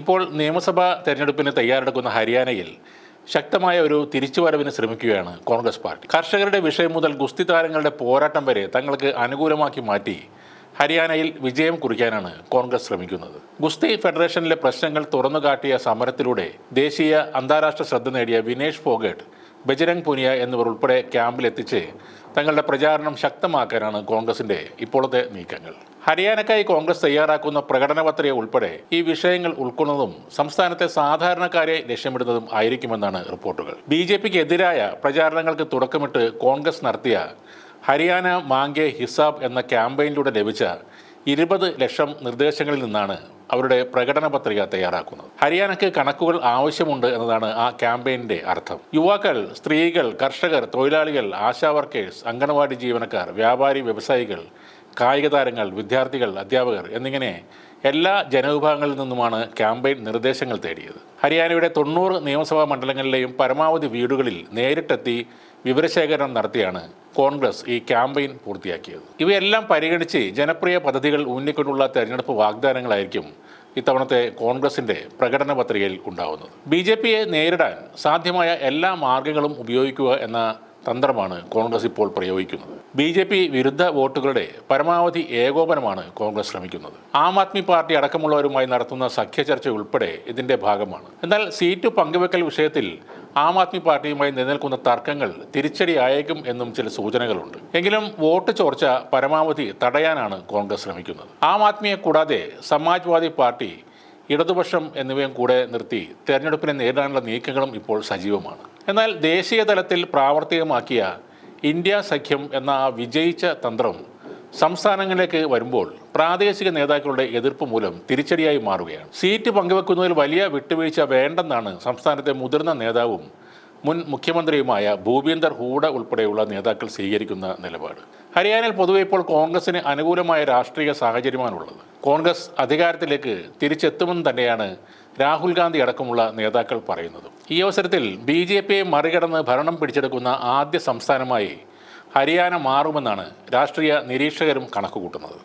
ഇപ്പോൾ നിയമസഭാ തെരഞ്ഞെടുപ്പിന് തയ്യാറെടുക്കുന്ന ഹരിയാനയിൽ ശക്തമായ ഒരു തിരിച്ചുവരവിന് ശ്രമിക്കുകയാണ് കോൺഗ്രസ് പാർട്ടി. കർഷകരുടെ വിഷയം മുതൽ ഗുസ്തി താരങ്ങളുടെ പോരാട്ടം വരെ തങ്ങൾക്ക് അനുകൂലമാക്കി മാറ്റി ഹരിയാനയിൽ വിജയം കുറിക്കാനാണ് കോൺഗ്രസ് ശ്രമിക്കുന്നത്. ഗുസ്തി ഫെഡറേഷനിലെ പ്രശ്നങ്ങൾ തുറന്നുകാട്ടിയ സമരത്തിലൂടെ ദേശീയ അന്താരാഷ്ട്ര ശ്രദ്ധ നേടിയ വിനേഷ് ഫോഗട്ട് ബജരംഗ് പുനിയ എന്നിവർ ഉൾപ്പെടെ ക്യാമ്പിലെത്തിച്ച് തങ്ങളുടെ പ്രചാരണം ശക്തമാക്കാനാണ് കോൺഗ്രസിന്റെ ഇപ്പോഴത്തെ നീക്കങ്ങൾ. ഹരിയാനക്കായി കോൺഗ്രസ് തയ്യാറാക്കുന്ന പ്രകടന പത്രിക ഉൾപ്പെടെ ഈ വിഷയങ്ങൾ ഉൾക്കൊള്ളുന്നതും സംസ്ഥാനത്തെ സാധാരണക്കാരെ ലക്ഷ്യമിടുന്നതും ആയിരിക്കുമെന്നാണ് റിപ്പോർട്ടുകൾ. ബി ജെ പിക്ക് എതിരായ പ്രചാരണങ്ങൾക്ക് തുടക്കമിട്ട് കോൺഗ്രസ് നടത്തിയ ഹരിയാന മാങ്കെ ഹിസാബ് എന്ന ക്യാമ്പയിനിലൂടെ ലഭിച്ച ഇരുപത് ലക്ഷം നിർദ്ദേശങ്ങളിൽ നിന്നാണ് അവരുടെ പ്രകടന പത്രിക തയ്യാറാക്കുന്നത്. ഹരിയാനയ്ക്ക് കണക്കുകൾ ആവശ്യമുണ്ട് എന്നതാണ് ആ ക്യാമ്പയിനിന്റെ അർത്ഥം. യുവാക്കൾ സ്ത്രീകൾ കർഷകർ തൊഴിലാളികൾ ആശാ വർക്കേഴ്സ് അംഗനവാടി ജീവനക്കാർ വ്യാപാരി വ്യവസായികൾ കായിക താരങ്ങൾ വിദ്യാർത്ഥികൾ അധ്യാപകർ എന്നിങ്ങനെ എല്ലാ ജനവിഭാഗങ്ങളിൽ നിന്നുമാണ് ക്യാമ്പയിൻ നിർദ്ദേശങ്ങൾ തേടിയത്. ഹരിയാനയുടെ തൊണ്ണൂറ് നിയമസഭാ മണ്ഡലങ്ങളിലെയും പരമാവധി വീടുകളിൽ നേരിട്ടെത്തി വിവരശേഖരണം നടത്തിയാണ് കോൺഗ്രസ് ഈ ക്യാമ്പയിൻ പൂർത്തിയാക്കിയത്. ഇവയെല്ലാം പരിഗണിച്ച് ജനപ്രിയ പദ്ധതികൾ ഊന്നിക്കൊണ്ടുള്ള തെരഞ്ഞെടുപ്പ് വാഗ്ദാനങ്ങളായിരിക്കും ഇത്തവണത്തെ കോൺഗ്രസിന്റെ പ്രകടന പത്രികയിൽ ഉണ്ടാവുന്നത്. ബി ജെ പിയെ നേരിടാൻ സാധ്യമായ എല്ലാ മാർഗങ്ങളും ഉപയോഗിക്കുക എന്ന തന്ത്രമാണ് കോൺഗ്രസ് ഇപ്പോൾ പ്രയോഗിക്കുന്നത്. ബി ജെ പി വിരുദ്ധ വോട്ടുകളുടെ പരമാവധി ഏകോപനമാണ് കോൺഗ്രസ് ശ്രമിക്കുന്നത്. ആം ആദ്മി പാർട്ടി അടക്കമുള്ളവരുമായി നടത്തുന്ന സഖ്യ ചർച്ച ഉൾപ്പെടെ ഇതിന്റെ ഭാഗമാണ്. എന്നാൽ സീറ്റ് പങ്കുവെക്കൽ വിഷയത്തിൽ ആം ആദ്മി പാർട്ടിയുമായി നിലനിൽക്കുന്ന തർക്കങ്ങൾ തിരിച്ചടിയായേക്കും എന്നും ചില സൂചനകളുണ്ട്. എങ്കിലും വോട്ട് ചോർച്ച പരമാവധി തടയാനാണ് കോൺഗ്രസ് ശ്രമിക്കുന്നത്. ആം ആദ്മിയെ കൂടാതെ സമാജ്വാദി പാർട്ടി ഇടതുപക്ഷം എന്നിവയും കൂടെ നിർത്തി തെരഞ്ഞെടുപ്പിനെ നേരിടാനുള്ള നീക്കങ്ങളും ഇപ്പോൾ സജീവമാണ്. എന്നാൽ ദേശീയ തലത്തിൽ പ്രാവർത്തികമാക്കിയ ഇന്ത്യ സഖ്യം എന്ന ആ വിജയിച്ച തന്ത്രം സംസ്ഥാനങ്ങളിലേക്ക് വരുമ്പോൾ പ്രാദേശിക നേതാക്കളുടെ എതിർപ്പ് മൂലം തിരിച്ചടിയായി മാറുകയാണ്. സീറ്റ് പങ്കുവെക്കുന്നതിൽ വലിയ വിട്ടുവീഴ്ച വേണ്ടെന്നാണ് സംസ്ഥാനത്തെ മുതിർന്ന നേതാവും മുൻ മുഖ്യമന്ത്രിയുമായ ഭൂപീന്ദർ ഹൂഡ ഉൾപ്പെടെയുള്ള നേതാക്കൾ സ്വീകരിക്കുന്ന നിലപാട്. ഹരിയാനയിൽ പൊതുവെ ഇപ്പോൾ കോൺഗ്രസിന് അനുകൂലമായ രാഷ്ട്രീയ സാഹചര്യമാണുള്ളത്. കോൺഗ്രസ് അധികാരത്തിലേക്ക് തിരിച്ചെത്തുമെന്ന് തന്നെയാണ് രാഹുൽ ഗാന്ധി അടക്കമുള്ള നേതാക്കൾ പറയുന്നത്. ഈ അവസരത്തിൽ ബി ജെ പിയെ മറികടന്ന് ഭരണം പിടിച്ചെടുക്കുന്ന ആദ്യ സംസ്ഥാനമായി ഹരിയാന മാറുമെന്നാണ് രാഷ്ട്രീയ നിരീക്ഷകരും കണക്കുകൂട്ടുന്നത്.